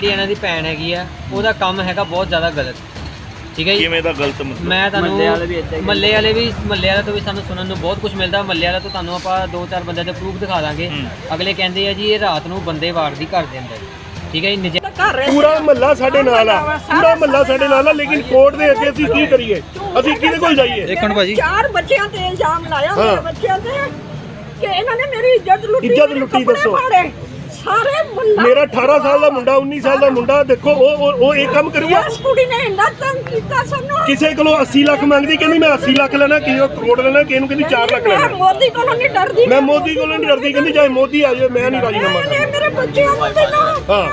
ਜਿਹੜੀ ਇਹਨਾਂ ਦੀ ਭੈਣ ਹੈਗੀ ਆ ਉਹਦਾ ਕੰਮ ਹੈਗਾ ਬਹੁਤ ਜ਼ਿਆਦਾ ਗਲਤ। ਠੀਕ ਹੈ ਜੀ? ਕਿਵੇਂ ਦਾ ਗਲਤ ਮਤਲਬ? ਮੈਂ ਤੁਹਾਨੂੰ ਮਹੱਲੇ ਵਾਲੇ ਵੀ ਏਦਾਂ ਹੀ ਮੱਲੇ ਵਾਲੇ ਵੀ ਮੱਲੇ ਵਾਲੇ ਤੋਂ ਵੀ ਸਾਨੂੰ ਸੁਣਨ ਨੂੰ ਬਹੁਤ ਕੁਝ ਮਿਲਦਾ। ਮੱਲੇ ਵਾਲੇ ਤੋਂ ਤੁਹਾਨੂੰ ਆਪਾਂ ਦੋ ਚਾਰ ਬੰਦਿਆਂ ਦੇ ਪ੍ਰੂਫ ਦਿਖਾ ਦਾਂਗੇ। ਹੂੰ। ਅਗਲੇ ਕਹਿੰਦੇ ਆ ਜੀ ਇਹ ਰਾਤ ਨੂੰ ਬੰਦੇ ਵਾੜਦੀ ਘਰ ਦੇ ਅੰਦਰ। ਠੀਕ ਹੈ ਜੀ? ਨਜਾ- ਪੂਰਾ ਮਹੱਲਾ ਸਾਡੇ ਨਾਲ ਆ। ਪੂਰਾ ਮਹੱਲਾ ਸਾਡੇ ਨਾਲ ਆ ਲੇਕਿਨ ਕੋਰਟ ਦੇ ਅੱਗੇ ਅਸੀਂ ਕੀ ਕਰੀਏ? ਅਸੀਂ ਕਿਹਦੇ ਕੋਲ ਜਾਈਏ? ਮਿੰਟ ਭਾਜੀ। ਚਾਰ ਬੱਚਿਆਂ ਤੇ ਇਲਜ਼ਾਮ ਲਾਇਆ ਹਾਂ। ਮੇਰੇ ਬੱਚਿਆਂ ਤੇ ਕਿ ਇਹਨਾਂ ਨੇ ਮੇਰੀ ਇੱਜ਼ਤ ਲੁੱਟੀ ਇੱਜ਼ਤ ਮੇਰੇ ਲੁੱਟੀ ਕੱਪੜੇ ਦੱਸੋ। ਫਾੜੇ। ਸਾਰੇ ਮੁੰਡਾ ਮੇਰਾ 18 ਸਾਲ ਦਾ ਮੁੰਡਾ 19 ਸਾਲ ਦਾ ਮੁੰਡਾ ਦੇਖੋ ਉਹ ਉਹ- ਉਹ ਇਹ ਕੰਮ ਕਰੂਗਾ ਇਸ ਕੁੜੀ ਨੇ ਇੰਨਾ ਤੰਗ ਕੀਤਾ ਸਾਨੂੰ। ਕਿਸੇ ਕੋਲੋਂ 80 ਲੱਖ ਮੰਗਦੀ ਕਹਿੰਦੀ ਮੈਂ 80 ਲੱਖ ਲੈਣਾ ਕਿਸੇ ਕੋਲ ਕਰੋੜ ਲੈਣਾ ਕਿਸੇ ਨੂੰ ਕਹਿੰਦੀ 4 ਲੱਖ ਮੈਂ ਲੈਣਾ ਮੋਦੀ ਕੋਲੋਂ ਨਹੀਂ ਡਰਦੀ। ਮੈਂ ਮੋਦੀ ਕੋਲੋਂ ਨਹੀਂ ਡਰਦੀ ਕਹਿੰਦੀ ਚਾਹੇ ਮੋਦੀ ਆ ਜਾਵੇ ਮੈਂ ਨਹੀਂ ਰਾਜੀਨਾਮਾ ਇਹਨੇ ਕਰਦਾ ਮੇਰੇ ਬੱਚਿਆਂ ਨੂੰ ਦੇਣਾ ਹਾਂ।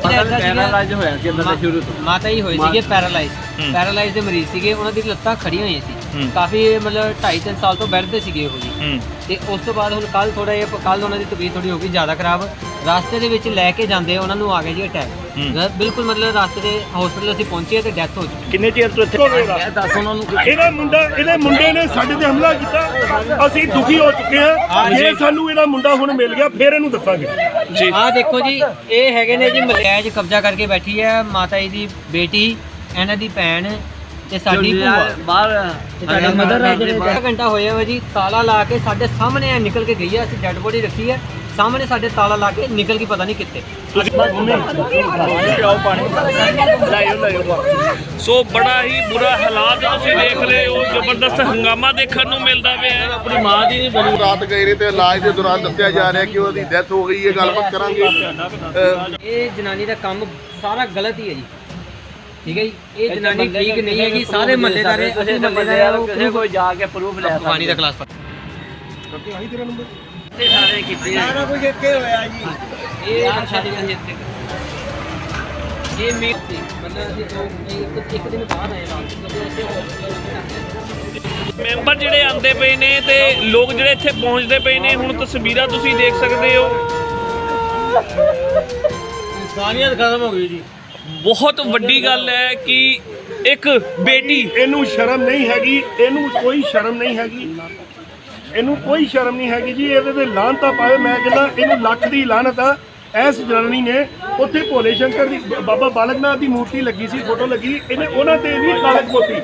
ਪੈਰਾਲਾਈਜ਼ ਹੋਇਆ ਸੀ ਅੰਦਰ ਸ਼ੁਰੂ ਤੋਂ। ਮਾਤਾ ਹੀ ਹੋਏ ਸੀਗੇ ਪੈਰਾਲਾਈਜ਼। ਪੈਰਾਲਾਈਜ਼ ਦੇ ਮਰੀਜ਼ ਸੀਗੇ ਉਹਨਾਂ ਦੀ ਲੱਤਾਂ ਖੜੀਆਂ ਹੋਈਆਂ ਸੀ। ਕਾਫੀ ਮਤਲਬ 2.5 3 ਸਾਲ ਤੋਂ ਬੈੱਡ ਤੇ ਸੀਗੇ ਉਹ ਜੀ ਤੇ ਉਸ ਤੋਂ ਬਾਅਦ ਹੁਣ ਕੱਲ ਥੋੜਾ ਜਿਹਾ ਕੱਲ ਉਹਨਾਂ ਦੀ ਤਬੀਅਤ ਥੋੜੀ ਹੋ ਗਈ ਜ਼ਿਆਦਾ ਖਰਾਬ। ਰਾਸਤੇ ਦੇ ਵਿੱਚ ਲੈ ਕੇ ਜਾਂਦੇ ਉਹਨਾਂ ਨੂੰ ਆ ਗਿਆ ਜੀ ਅਟੈਕ ਬਿਲਕੁਲ ਮਤਲਬ ਰਾਸਤੇ ਦੇ ਹਸਪੀਟਲ ਅਸੀਂ ਪਹੁੰਚੇ ਤੇ ਡੈਥ ਹੋ ਚੁੱਕੀ। ਕਿੰਨੇ ਚਿਰ ਤੋਂ ਇੱਥੇ ਮੇਰਾ। ਦੱਸ ਉਹਨਾਂ ਨੂੰ ਇਹਦਾ ਮੁੰਡਾ ਇਹਦੇ ਮੁੰਡੇ ਨੇ ਸਾਡੇ ਤੇ ਹਮਲਾ ਕੀਤਾ। ਅਸੀਂ ਦੁਖੀ ਹੋ ਚੁੱਕੇ ਹਾਂ। ਜੇ। ਸਾਨੂੰ ਇਹਦਾ ਮੁੰਡਾ ਹੁਣ ਮਿਲ ਗਿਆ ਫਿਰ ਇਹਨੂੰ ਦੱਸਾਂਗੇ। ਜੀ। ਆਹ ਦੇਖੋ ਜੀ ਇਹ ਹੈਗੇ ਨੇ ਜੀ ਮਲਿਆਜ ਕਬਜ਼ਾ ਕਰਕੇ ਬੈਠੀ ਹੈ। ਮਾਤਾ ਜੀ ਦੀ ਬੇਟੀ ਇਹਨਾਂ ਦੀ ਭੈਣ ਤੇ ਸਾਡੀ ਭੂਆ। ਬਾਹਰ ਮਦਰ ਹੈ ਜਿਹੜੇ ਅੱਧਾ ਘੰਟਾ ਹੋਇਆ ਵਾ ਜੀ ਤਾਲਾ ਲਾ ਕੇ ਸਾਡੇ ਸਾਹਮਣੇ ਨਿਕਲ ਕੇ ਗਈ ਹੈ। ਅਸੀਂ ਡੈੱਡ ਬੋਡੀ ਰੱਖੀ ਹੈ। ਸਾਹਮਣੇ ਸਾਡੇ ਤਾਲਾ ਲਾ ਕੇ ਨਿਕਲ ਗਈ ਪਤਾ ਨਹੀਂ ਕਿੱਥੇ। ਸੋ ਬੜਾ ਹੀ ਬੁਰਾ ਹਾਲਾਤ ਤੁਸੀਂ ਦੇਖ ਰਹੇ ਹੋ ਜ਼ਬਰਦਸਤ ਹੰਗਾਮਾ ਦੇਖਣ ਨੂੰ ਮਿਲਦਾ ਪਿਆ ਹੈ। ਆਪਣੀ ਮਾਂ ਦੀ ਨਹੀਂ ਬਣੀ। ਰਾਤ ਗਏ ਨੇ ਤੇ ਇਲਾਜ ਦੇ ਦੌਰਾਨ ਦੱਸਿਆ ਜਾ ਰਿਹਾ ਕਿ ਉਹਦੀ ਡੈਥ ਹੋ ਗਈ ਹੈ ਗੱਲਬਾਤ ਕਰਾਂਗੇ। ਇਹ ਜਨਾਨੀ ਦਾ ਕੰਮ ਸਾਰਾ ਗਲਤ ਹੀ ਹੈ ਜੀ। ਠੀਕ ਹੈ ਜੀ ਇਹ ਜਨਾਨੀ ਠੀਕ ਨਹੀਂ ਹੈਗੀ ਸਾਰੇ ਮਹੱਲੇਦਾਰ ਅਸੀਂ ਮਹੱਲੇਦਾਰ ਕੋਈ ਜਾ ਕੇ ਪ੍ਰੂਫ ਲੈ ਪਾਣੀ ਦਾ ਗਲਾਸ ਤੇ ਸਾਰੇ ਕੀਤੇ ਆ। ਇਹ ਸ਼ਾਦੀ ਕਰਨ ਜਿੱਤੇ ਇਹ ਮੇਰ ਸੀ। ਮਤਲਬ ਅਸੀਂ ਦੋ ਇੱਕ ਇੱਕ ਦਿਨ ਬਾਅਦ ਆਏ ਰਾਤ ਨੂੰ ਜਦੋਂ ਅਸੀਂ ਮੈਂਬਰ ਜਿਹੜੇ ਆਂਦੇ ਪਏ ਨੇ ਤੇ ਲੋਕ ਜਿਹੜੇ ਇੱਥੇ ਪਹੁੰਚਦੇ ਪਏ ਨੇ ਹੁਣ ਤਸਵੀਰਾਂ ਤੁਸੀਂ ਦੇਖ ਸਕਦੇ ਹੋ। ਇਨਸਾਨੀਅਤ ਖਤਮ ਹੋ ਗਈ ਜੀ। ਬਹੁਤ ਵੱਡੀ ਗੱਲ ਹੈ ਕਿ ਇੱਕ ਬੇਟੀ ਇਹਨੂੰ ਸ਼ਰਮ ਨਹੀਂ ਹੈਗੀ। ਇਹਨੂੰ ਕੋਈ ਸ਼ਰਮ ਨਹੀਂ ਹੈਗੀ। ਇਹਨੂੰ ਕੋਈ ਸ਼ਰਮ ਨਹੀਂ ਹੈਗੀ ਜੀ, ਇਹਦੇ ਤੇ ਲਾਹਨਤਾ ਪਾਵੇ। ਮੈਂ ਕਹਿੰਦਾ ਇਹਨੂੰ ਲੱਖ ਦੀ ਲਾਹਨਤ ਆ, ਐਸ ਜਨਨੀ ਨੇ ਉੱਥੇ ਭੋਲੇ ਸ਼ੰਕਰ ਦੀ ਬਾਬਾ ਬਾਲਕ ਨਾਥ ਦੀ ਮੂਰਤੀ ਲੱਗੀ ਸੀ, ਫੋਟੋ ਲੱਗੀ। ਇਹਨੇ ਉਹਨਾਂ ਤੇ ਵੀ ਕਾਲਕ ਪੋਤੀ।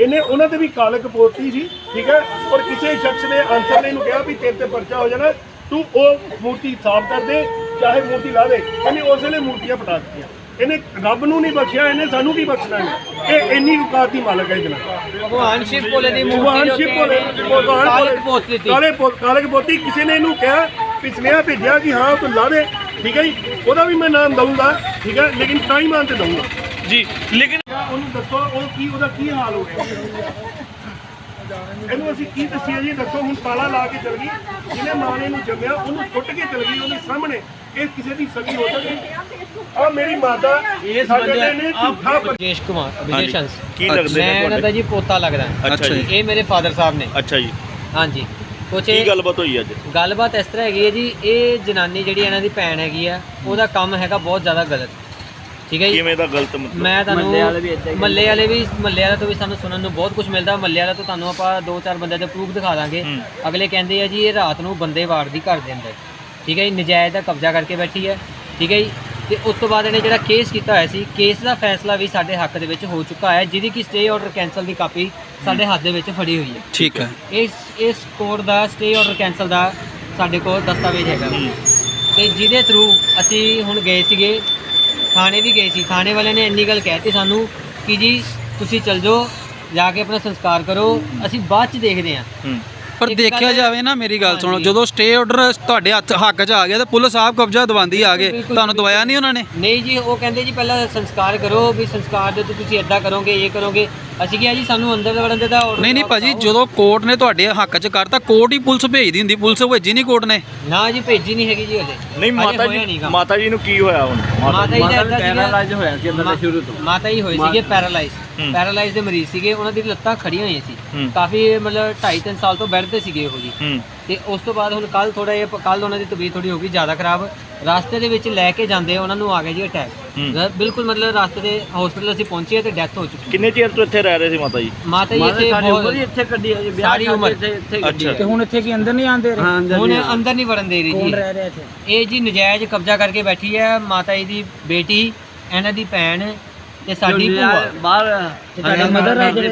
ਇਹਨੇ ਉਹਨਾਂ ਤੇ ਵੀ ਕਾਲਕ ਪੋਤੀ ਸੀ, ਠੀਕ ਹੈ? ਔਰ ਕਿਸੇ ਸ਼ਖਸ ਨੇ ਆਨਸਰ ਨੇ ਇਹਨੂੰ ਕਿਹਾ ਵੀ ਤੇਰੇ ਤੇ ਪਰਚਾ ਹੋ ਜਾਣਾ, ਤੂੰ ਉਹ ਮੂਰਤੀ ਸਾਫ਼ ਕਰ ਦੇ, ਚਾਹੇ ਮੂਰਤੀ ਲਾ ਦੇ। ਇਹਨੇ ਉਸ ਵੇਲੇ ਮੂਰਤੀਆਂ ਪਟਾ ਦਿੱਤੀਆਂ। ਇਹਨੇ ਰੱਬ ਨੂੰ ਨਹੀਂ ਬਖਸ਼ਿਆ ਇਹਨੇ ਸਾਨੂੰ ਕੀ ਬਖਸ਼ਣਾ ਹੈ? ਇਹ ਇੰਨੀ ਔਕਾਤ ਦੀ ਮਾਲਕ ਹੈ ਜਨਾਬ। ਭਗਵਾਨ ਸ਼ਿਵ ਭੋਲੇ ਦੀ ਭਗਵਾਨ ਸ਼ਿਵ ਭੋਲੇ ਭਗਵਾਨ ਕਾਲਕ ਪੋਤ ਦਿੱਤੀ। ਕਾਲੇ ਕਾਲਕ ਪੋਤੀ ਕਿਸੇ ਨੇ ਇਹਨੂੰ ਕਿਹਾ ਸੁਨੇਹਾ ਭੇਜਿਆ ਕਿ ਹਾਂ ਤੂੰ ਲਾ ਦੇ ਠੀਕ ਹੈ ਜੀ? ਉਹਦਾ ਵੀ ਮੈਂ ਨਾਮ ਦਊਂਗਾ ਠੀਕ ਹੈ? ਲੇਕਿਨ ਟਾਈਮ ਆਨ ਤੇ ਦਊਂਗਾ। ਜੀ ਲੇਕਿਨ ਉਹਨੂੰ ਦੱਸੋ ਉਹ ਕੀ ਉਹਦਾ ਕੀ ਹਾਲ ਹੋ ਗਿਆ? ਇਹਨੂੰ ਅਸੀਂ ਕੀ ਦੱਸੀਏ ਜੀ? ਦੱਸੋ ਹੁਣ ਤਾਲਾ ਲਾ ਕੇ ਚਲ ਗਈ। ਜਿਹਨੇ ਮਾਂ ਨੇ ਇਹਨੂੰ ਜੰਮਿਆ ਉਹਨੂੰ ਸੁੱਟ ਕੇ ਚਲ ਗਈ ਉਹਦੇ ਸਾਹਮਣੇ। ਇਹ ਕਿਸੇ ਦੀ ਸਗੀ ਹੋ ਸਕਦੀ ਆ ਮੇਰੀ ਮਾਤਾ ਇਹ ਸਾਡੇ ਨੇ ਝੂਠਾ ਪ- ਵਿਜੇਸ਼ ਕੁਮਾਰ ਵਿਜੇਸ਼ ਹੰਸ ਕੀ ਲੱਗਦੇ ਮੈਂ ਨੇ ਇਹਨਾਂ ਦਾ ਤੁਹਾਡੇ ਜੀ ਪੋਤਾ ਲੱਗਦਾ ਅੱਛਾ ਜੀ। ਇਹ ਮੇਰੇ ਫਾਦਰ ਸਾਹਿਬ ਨੇ। ਅੱਛਾ ਜੀ। ਹਾਂਜੀ। ਕੁਛ ਕੀ ਇਹ ਗੱਲਬਾਤ ਹੋਈ ਅੱਜ? ਗੱਲਬਾਤ ਇਸ ਤਰ੍ਹਾਂ ਹੈਗੀ ਹੈ ਜੀ ਇਹ ਜਨਾਨੀ ਜਿਹੜੀ ਇਹਨਾਂ ਦੀ ਭੈਣ ਹੈਗੀ ਆ ਉਹਦਾ ਕੰਮ ਹੈਗਾ ਬਹੁਤ ਜ਼ਿਆਦਾ ਗਲਤ। ਠੀਕ ਹੈ ਜੀ? ਕਿਵੇਂ ਦਾ ਗਲਤ ਮਤਲਬ? ਮੈਂ ਮਹੱਲੇ ਵਾਲੇ ਵੀ ਏਦਾਂ ਤੁਹਾਨੂੰ ਹੀ ਮੱਲੇ ਵਾਲੇ ਵੀ ਮੱਲੇ ਵਾਲੇ ਤੋਂ ਵੀ ਸਾਨੂੰ ਸੁਣਨ ਨੂੰ ਬਹੁਤ ਕੁਝ ਮਿਲਦਾ। ਮੱਲੇ ਵਾਲੇ ਤੋਂ ਤੁਹਾਨੂੰ ਆਪਾਂ ਦੋ ਚਾਰ ਬੰਦਿਆਂ ਦੇ ਪ੍ਰੂਫ ਦਿਖਾ ਦਾਂਗੇ। ਅਗਲੇ ਕਹਿੰਦੇ ਆ ਜੀ ਇਹ ਰਾਤ ਨੂੰ ਬੰਦੇ ਵਾੜਦੀ ਘਰ ਦੇ ਅੰਦਰ। ਠੀਕ ਹੈ ਜੀ ਨਜਾਇਜ਼ ਦਾ ਕਬਜ਼ਾ ਕਰਕੇ ਬੈਠੀ ਹੈ ਠੀਕ ਹੈ ਜੀ। ਤੇ ਉਸ ਤੋਂ ਬਾਅਦ ਇਹਨੇ ਜਿਹੜਾ ਕੇਸ ਕੀਤਾ ਹੋਇਆ ਸੀ ਕੇਸ ਦਾ ਫੈਸਲਾ ਵੀ ਸਾਡੇ ਹੱਕ ਦੇ ਵਿੱਚ ਹੋ ਚੁੱਕਾ ਹੈ ਜਿਹਦੀ ਕਿ ਸਟੇ ਆਰਡਰ ਕੈਨਸਲ ਦੀ ਕਾਪੀ ਸਾਡੇ ਹੱਥ ਦੇ ਵਿੱਚ ਫੜੀ ਹੋਈ ਹੈ। ਠੀਕ ਹੈ। ਇਸ ਇਸ ਕੋਰਟ ਦਾ ਸਟੇ ਆਰਡਰ ਕੈਨਸਲ ਦਾ ਸਾਡੇ ਕੋਲ ਦਸਤਾਵੇਜ਼ ਹੈਗਾ। ਤੇ ਜਿਹਦੇ ਥਰੂ ਅਸੀਂ ਹੁਣ ਗਏ ਸੀਗੇ ਥਾਣੇ ਵੀ ਗਏ ਸੀ। ਥਾਣੇ ਵਾਲਿਆਂ ਨੇ ਇੰਨੀ ਗੱਲ ਕਹਿਤੀ ਸਾਨੂੰ ਕਿ ਜੀ ਤੁਸੀਂ ਚੱਲ ਜਾਓ ਜਾ ਕੇ ਆਪਣਾ ਸੰਸਕਾਰ ਕਰੋ ਅਸੀਂ ਬਾਅਦ ਚ ਦੇਖਦੇ ਹਾਂ। ਹੂੰ। ਪਰ ਦੇਖਿਆ ਜਾਵੇ ਨਾ ਮੇਰੀ ਗੱਲ ਸੁਣੋ। ਜਦੋਂ ਸਟੇ ਆਰਡਰ ਤੁਹਾਡੇ ਹੱਥ ਹੱਕ 'ਚ ਆ ਗਿਆ ਤੇ ਪੁਲਿਸ ਆਪ ਕਬਜ਼ਾ ਦਵਾਉਂਦੀ ਆ ਗਏ ਤੁਹਾਨੂੰ ਦਵਾਇਆ ਨਹੀਂ ਉਹਨਾਂ ਨੇ ਨਹੀਂ ਜੀ ਉਹ ਕਹਿੰਦੇ ਜੀ ਪਹਿਲਾਂ ਸੰਸਕਾਰ ਕਰੋ ਵੀ ਸੰਸਕਾਰ ਦੇ ਤੁਸੀਂ ਐਦਾਂ ਕਰੋਗੇ ਇਹ ਕਰੋਗੇ ਅਸੀਂ ਕਿਹਾ ਜੀ ਸਾਨੂੰ ਅੰਦਰ ਵੜਨ ਦੇ ਦਾ order ਨਹੀਂ ਨਹੀਂ। ਭਾਜੀ ਜਦੋਂ ਕੋਰਟ ਨੇ ਤੁਹਾਡੇ ਹੱਕ 'ਚ ਕਰਤਾ ਕੋਰਟ ਹੀ ਪੁਲਿਸ ਭੇਜਦੀ ਹੁੰਦੀ ਪੁਲਿਸ ਭੇਜੀ ਨਹੀਂ ਕੋਰਟ ਨੇ ਨਾ ਜੀ ਭੇਜੀ ਨਹੀਂ ਹੈਗੀ ਜੀ ਹਲੇ ਨਹੀਂ ਮਾਤਾ ਜੀ। ਮਾਤਾ ਜੀ ਨੂੰ ਕੀ ਹੋਇਆ ਹੁਣ ਮਾਤਾ ਜੀ ਦਾ ਪੈਰਾਲਾਈਜ਼ ਹੋਇਆ ਸੀ ਅੰਦਰ ਦੇ ਸ਼ੁਰੂ ਤੋਂ ਮਾਤਾ ਜੀ ਹੋਏ ਸੀਗੇ ਪੈਰਾਲਾਈਜ਼। ਪੈਰਾਲਾਈਜ਼ ਦੇ ਮਰੀਜ਼ ਸੀਗੇ ਉਹਨਾਂ ਦੀ ਲੱਤਾਂ ਖੜੀਆਂ ਹੋਈਆਂ ਸੀ। ਕਾਫੀ ਮਤਲਬ 2.5 3 ਸਾਲ ਤੋਂ ਬੈੱਡ ਤੇ ਸੀਗੇ ਉਹ ਜੀ। ਤੇ ਉਸ ਤੋਂ ਬਾਅਦ ਹੁਣ ਕੱਲ ਥੋੜਾ ਜਿਹਾ ਕੱਲ ਉਹਨਾਂ ਦੀ ਤਬੀਅਤ ਥੋੜੀ ਹੋ ਗਈ ਜ਼ਿਆਦਾ ਖਰਾਬ। ਰਾਸਤੇ ਦੇ ਵਿੱਚ ਲੈ ਕੇ ਜਾਂਦੇ ਉਹਨਾਂ ਨੂੰ ਆ ਗਿਆ ਜੀ ਅਟੈਕ। ਬਿਲਕੁਲ ਮਤਲਬ ਰਾਸਤੇ ਦੇ ਹਸਪੀਟਲ ਅਸੀਂ ਪਹੁੰਚੇ ਤੇ ਡੈਥ ਹੋ ਚੁੱਕੀ ਕਿੰਨੇ ਚਿਰ ਤੋਂ ਇੱਥੇ ਰਹਿ ਰਹੇ ਸੀ ਮਾਤਾ ਜੀ? ਮਾਤਾ ਜੀ ਇੱਥੇ ਬਹੁਤ ਇੱਥੇ ਕੱਢੀ ਹੈ ਜੀ ਵਿਆਹ ਸਾਰੀ ਕਰਕੇ ਉਮਰ। ਇੱਥੇ ਕੱਢੀ। ਹੈ। ਹੁਣ ਇੱਥੇ ਕੀ ਅੰਦਰ ਨਹੀਂ ਆਉਂਦੇ ਰਹੇ? ਹੁਣ। ਅੰਦਰ ਨਹੀਂ ਵੜਨ ਦੇ ਰਹੀ ਕੌਣ ਜੀ ਰਹਿ ਰਿਹਾ ਇੱਥੇ? ਇਹ ਜੀ ਨਜਾਇਜ਼ ਕਬਜ਼ਾ ਕਰਕੇ ਬੈਠੀ ਹੈ ਮਾਤਾ ਜੀ ਦੀ ਬੇਟੀ ਇਹਨਾਂ ਦੀ ਭੈਣ ਤੇ ਸਾਡੀ ਭੂਆ। ਬਾਹਰ ਤੁਹਾਡੇ mother ਆ ਜਿਹੜੇ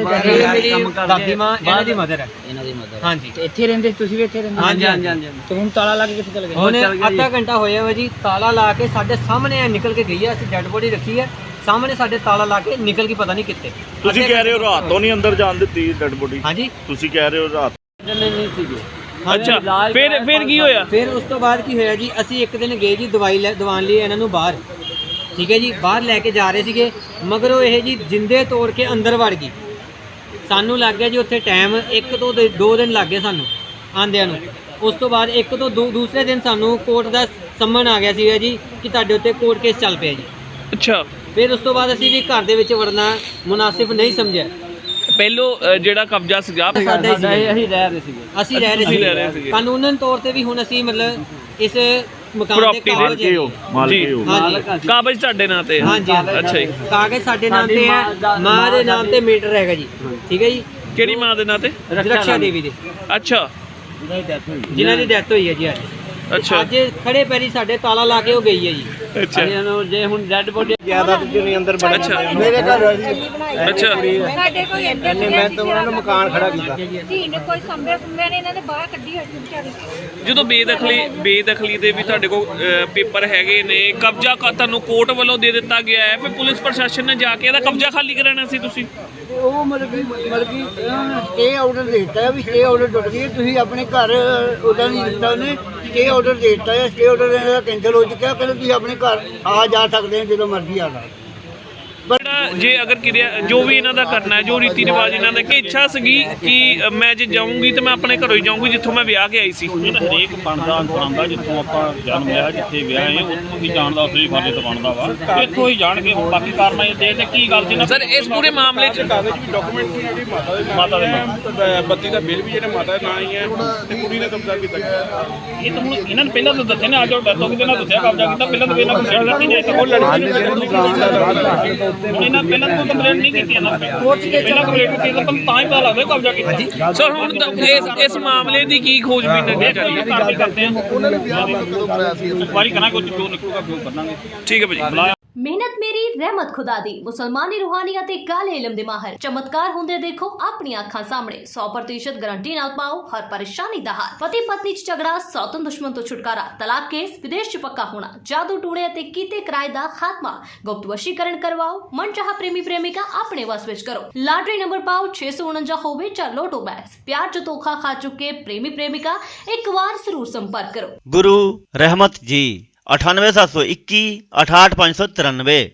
ਕੰਮ ਕਰਦੇ ਦਾਦੀ ਮਾਂ ਇਹਨਾਂ ਦੀ ਮਦਰ ਹੈ ਇਹਨਾਂ ਦੀ ਮਦਦ ਹਾਂਜੀ। ਤੇ ਇੱਥੇ ਰਹਿੰਦੇ ਤੁਸੀਂ ਵੀ ਇੱਥੇ ਰਹਿੰਦੇ ਹਾਂਜੀ ਹਾਂਜੀ ਹਾਂਜੀ ਤੇ ਹੁਣ ਤਾਲਾ ਲਾ ਕੇ ਕਿੱਥੇ ਚਲੇ ਗਏ? ਹੁਣ ਚੱਲ ਗਿਆ ਜੀ। ਅੱਧਾ ਘੰਟਾ ਹੋਇਆ ਵਾ ਜੀ ਤਾਲਾ ਲਾ ਕੇ ਸਾਡੇ ਸਾਹਮਣੇ ਇਹ ਨਿਕਲ ਕੇ ਗਈ ਹੈ ਅਸੀਂ ਡੈੱਡ ਬੋਡੀ ਰੱਖੀ ਹੈ ਸਾਹਮਣੇ ਸਾਡੇ ਤਾਲਾ ਲਾ ਕੇ ਨਿਕਲ ਕੇ ਪਤਾ ਨਹੀਂ ਕਿੱਥੇ। ਤੁਸੀਂ ਕਹਿ ਰਹੇ ਹੋ ਰਾਤ ਤੋਂ ਨਹੀਂ ਅੰਦਰ ਜਾਣ ਦਿੱਤੀ ਡੈਡ ਬੋਡੀ ਹਾਂਜੀ। ਤੁਸੀਂ ਕਹਿ ਰਹੇ ਹੋ ਰਾਤ ਜੰਨੇ ਨਹੀਂ ਸੀਗੇ। ਅੱਛਾ ਇਲਾਜ ਫਿਰ ਕਰਾਇਆ ਫਿਰ ਕੀ ਹੋਇਆ? ਫਿਰ ਉਸ ਤੋਂ ਬਾਅਦ ਕੀ ਹੋਇਆ ਜੀ? ਅਸੀਂ ਇੱਕ ਦਿਨ ਗਏ ਜੀ ਦਵਾਈ ਲੈ ਦਵਾਨ ਲਈ ਇਹਨਾਂ ਨੂੰ ਬਾਹਰ। ਠੀਕ ਹੈ ਜੀ ਬਾਹਰ ਲੈ ਕੇ ਜਾ ਰਹੇ ਸੀਗੇ ਮਗਰੋਂ ਇਹ ਜੀ ਜਿੰਦੇ ਤੋੜ ਕੇ ਅੰਦਰ ਵੜ ਗਈ। ਸਾਨੂੰ ਲੱਗ ਗਿਆ ਜੀ ਉੱਥੇ ਟਾਈਮ ਇੱਕ ਤੋਂ ਦੇ- ਦਿਨ ਲੱਗ ਗਏ ਸਾਨੂੰ ਆਂਦਿਆਂ ਨੂੰ। ਉਸ ਤੋਂ ਬਾਅਦ ਇੱਕ ਤੋਂ ਦੂ- ਦੂਸਰੇ ਦਿਨ ਸਾਨੂੰ ਕੋਰਟ ਦਾ ਸੰਮਨ ਆ ਗਿਆ ਸੀਗਾ ਜੀ ਕਿ ਤੁਹਾਡੇ ਉੱਤੇ ਕੋਰਟ ਕੇਸ ਚੱਲ ਪਿਆ ਜੀ। ਅੱਛਾ। ਫਿਰ ਉਸ ਤੋਂ ਬਾਅਦ ਅਸੀਂ ਵੀ ਘਰ ਦੇ ਵਿੱਚ ਵੜਨਾ ਮੁਨਾਸਿਬ ਨਹੀਂ ਸਮਝਿਆ। ਪਹਿਲੋ ਜਿਹੜਾ ਕਬਜ਼ਾ ਸੀਗਾ ਸਾਡਾ। ਅਸੀਂ ਰਹਿ ਰਹੇ ਸੀਗੇ। ਅਸੀਂ ਰਹਿ ਰਹੇ ਸੀਗੇ। ਸੀਗੇ। ਕਾਨੂੰਨ ਤੌਰ ਤੇ ਵੀ ਹੁਣ ਅਸੀਂ ਮਤਲਬ ਇਸ ਮਕਾਨ ਦੇ ਪ੍ਰਾਪਰਟੀ ਦੇ ਕਾਗਜ਼ ਕੇ ਹੋ ਮਾਲਕੀ ਹੋ ਕਾਗਜ਼ ਤੁਹਾਡੇ ਨਾਂ ਤੇ ਹੈ। ਹਾਂਜੀ ਹਾਂਜੀ। ਅੱਛਾ ਜੀ। ਕਾਗਜ਼ ਸਾਡੇ ਨਾਮ ਸਾਡੀ ਤੇ ਮਾਂ ਹੈ ਦਾ- ਮਾਂ ਦੇ ਨਾਮ ਤੇ ਮੀਟਰ ਹੈਗਾ ਜੀ। ਠੀਕ ਹੈ ਜੀ? ਕਿਹੜੀ ਮਾਂ ਦੇ ਨਾਂ ਤੇ? ਰਕਸ਼ਾ ਦੇਵੀ ਦੇ। ਅੱਛਾ। ਜਿਨ੍ਹਾਂ ਦੀ ਡੈਥ ਹੋਈ ਹੈ ਜੀ ਅੱਜ। ਅੱਛਾ। ਅੱਜ ਖੜੇ ਪੈਰੀ ਸਾਡੇ ਤਾਲਾ ਲਾ ਕੇ ਉਹ ਗਈ ਹੈ ਜੀ। ਅੱਛਾ। ਜੇ ਹੁਣ ਡੈਡ ਬੋਡੀ ਜ਼ਿਆਦਾ ਜਿਹਨੇ ਅੰਦਰ ਬੜੇ ਅੱਛਾ। ਮੇਰੇ ਘਰ ਵਾਲੀ ਅੱਛਾ। ਸਾਡੇ ਕੋਈ ਇੰਨੇ ਮੈਂ ਤਾਂ ਉਹਨਾਂ ਨੂੰ ਮਕਾਨ ਖੜਾ ਕੀਤਾ। ਜੀ ਨੇ ਕੋਈ ਸੰਭੇ ਸੰਭੇ ਨੇ ਇਹਨਾਂ ਨੇ ਬਾਹਰ ਕੱਢੀ ਹੋਈ ਸੀ ਵਿਚਾਰੀ। ਜਦੋਂ ਬੇਦਖਲੀ ਬੇਦਖਲੀ ਦੇ ਵੀ ਤੁਹਾਡੇ ਕੋਲ ਪੇਪਰ ਹੈਗੇ ਨੇ ਕਬਜ਼ਾ ਤੁਹਾਨੂੰ ਕੋਰਟ ਵੱਲੋਂ ਦੇ ਦਿੱਤਾ ਗਿਆ ਹੈ ਫਿਰ ਪੁਲਿਸ ਪ੍ਰਸ਼ਾਸਨ ਨੇ ਜਾ ਕੇ ਇਹਦਾ ਕਬਜ਼ਾ ਖਾਲੀ ਕਰਾਣਾ ਸੀ ਤੁਸੀਂ? ਉਹ ਮਤਲਬ ਕਿ ਮਤਲਬ ਕਿ ਸਟੇ ਆਰਡਰ ਦੇ ਦਿੱਤਾ ਵੀ ਸਟੇ ਆਰਡਰ ਟੁੱਟ ਗਈ ਤੁਸੀਂ ਆਪਣੇ ਘਰ ਉਹਦਾ ਨਹੀਂ ਦਿੱਤਾ ਉਹਨੇ ਸਟੇ ਆਰਡਰ ਦੇ ਦਿੱਤਾ ਹੈ ਸਟੇ ਆਰਡਰ ਕੈਂਸਲ ਹੋ ਚੁੱਕਿਆ, ਕਹਿੰਦੇ ਤੁਸੀਂ ਆਪਣੇ ਘਰ ਆ ਜਾ ਸਕਦੇ ਹੋ ਜਦੋਂ ਮਰਜ਼ੀ ਆ ਸਕਦੇ ਜਿਹੜਾ ਜੇ ਅਗਰ ਕਿਰਿਆ ਜੋ ਵੀ ਇਹਨਾਂ ਦਾ ਕਰਨਾ ਹੈ ਜੋ ਰੀਤੀ ਰਿਵਾਜ ਇਹਨਾਂ ਦਾ ਕਿ ਇੱਛਾ ਸੀਗੀ ਕਿ ਮੈਂ ਜੇ ਜਾਊਂਗੀ ਤਾਂ ਮੈਂ ਆਪਣੇ ਘਰੋਂ ਹੀ ਜਾਊਂਗੀ ਜਿੱਥੋਂ ਮੈਂ ਵਿਆਹ ਕੇ ਆਈ ਸੀ। ਹਰੇਕ ਬਣਦਾ ਇਨਸਾਨ ਦਾ ਜਿੱਥੋਂ ਆਪਾਂ ਜਨਮ ਲਿਆ ਜਿੱਥੇ ਵਿਆਹ ਹੈ ਉੱਥੋਂ ਹੀ ਜਾਣ ਦਾ ਉਸੇ ਫਰਜ਼ ਤਾਂ ਬਣਦਾ ਵਾ। ਇੱਥੋਂ ਹੀ ਜਾਣਗੇ ਹੁਣ ਬਾਕੀ ਕਾਰਨਾਂ ਇਹ ਦੇ ਤੇ ਕੀ ਗੱਲ ਸੀ ਨਾ? ਸਰ ਇਸ ਪੂਰੇ ਮਾਮਲੇ 'ਚ ਕਾਗਜ਼ ਵੀ ਡਾਕੂਮੈਂਟ ਵੀ ਜਿਹੜੀ ਮਾਤਾ ਦੇ ਮਾਤਾ ਦੇ ਬੱਤੀ ਦਾ ਬਿੱਲ ਵੀ ਜਿਹੜੇ ਮਾਤਾ ਦੇ ਨਾਂ ਹੀ ਹੈ ਤੇ ਕੁੜੀ ਨੇ ਕਬਜ਼ਾ ਕੀਤਾ। ਇਹ ਤਾਂ ਹੁਣ ਇਹਨਾਂ ਨੇ ਪਹਿਲਾਂ ਤਾਂ ਦੱਸਿਆ ਨਾ ਅੱਜ ਉਹ ਡੈਥ ਹੋ ਗਈ ਤੇ ਇਹਨਾਂ ਦੱਸਿਆ ਕਬਜ਼ਾ ਕੀਤਾ ਪਹਿਲਾਂ ਤਾਂ ਇਹਨਾਂ ਕੋਲ ਸ਼ਰਤ ਨਹੀਂ ਹੈ ਉਹ ਲੜਕੀ ਹੁਣ ਇਹਨਾਂ ਪਹਿਲਾਂ ਤਾਂ ਕੰਪਲੇਂਟ ਨਹੀਂ ਕੀਤੀ ਇਹਨਾਂ ਨੇ। ਪਹਿਲਾਂ ਕੰਪਲੇਂਟ ਕੀਤੀ ਤਾਂ ਤਾਂ ਹੀ ਪਤਾ ਲੱਗਦਾ ਕਬਜ਼ਾ ਕੀਤਾ। ਸਰ ਹੁਣ ਤਾਂ ਇਸ ਇਸ ਮਾਮਲੇ ਦੀ ਕੀ ਖੋਜਬੀਨ ਅੱਗੇ ਚੱਲ ਰਹੀ ਹੈ? ਕਾਰਵਾਈ ਕਰਦੇ ਆ ਉਹਨਾਂ ਨੇ ਵਿਆਹ ਕਦੋਂ ਕਰਾਇਆ ਸੀ। ਵਾਰੀ ਕਰਾਂਗੇ ਉਹ 'ਚ ਜੋ ਨਿਕਲੂਗਾ ਜੋ ਕਰਾਂਗੇ ਠੀਕ ਹੈ ਭਾਜੀ। ਮਿਹਨਤ ਮੇਰੀ, ਰਹਿਮਤ ਖੁਦਾ ਦੀ। ਮੁਸਲਮਾਨੀ ਰੂਹਾਨੀ ਅਤੇ ਕਾਲੇ ਇਲਮ ਦੇ ਮਾਹਰ। ਚਮਤਕਾਰ ਹੁੰਦੇ ਦੇਖੋ ਆਪਣੀਆਂ ਅੱਖਾਂ ਸਾਹਮਣੇ। 100% ਗਾਰੰਟੀ ਨਾਲ ਪਾਓ ਹਰ ਪਰੇਸ਼ਾਨੀ ਦਾ ਹੱਲ ਪਤੀ ਪਤਨੀ ਚ ਝਗੜਾ ਸੌਤਨ ਦੁਸ਼ਮਣ ਤੋਂ ਛੁਟਕਾਰਾ, ਤਲਾਕ ਕੇਸ, ਵਿਦੇਸ਼ ਚ ਪੱਕਾ ਹੋਣਾ, ਜਾਦੂ ਟੂਣੇ ਅਤੇ ਕੀਤੇ ਕਿਰਾਏ ਦਾ ਖਾਤਮਾ। ਗੁਪਤ ਵਸ਼ੀਕਰਨ ਕਰਵਾਓ, ਮਨਚਾਹਾ ਪ੍ਰੇਮੀ ਪ੍ਰੇਮਿਕਾ ਆਪਣੇ ਵਸ ਵਿੱਚ ਕਰੋ। ਲਾਟਰੀ ਨੰਬਰ ਪਾਓ 649 ਹੋਵੇ ਜਾਂ ਲੋਟੋ ਬੈਟਸ ਪਿਆਰ ਚ ਧੋਖਾ ਖਾ ਚੁੱਕੇ ਪ੍ਰੇਮੀ ਪ੍ਰੇਮਿਕਾ, ਇੱਕ ਵਾਰ ਜ਼ਰੂਰ ਸੰਪਰਕ ਕਰੋ। ਗੁਰੂ ਰਹਿਮਤ ਜੀ। 98721 68593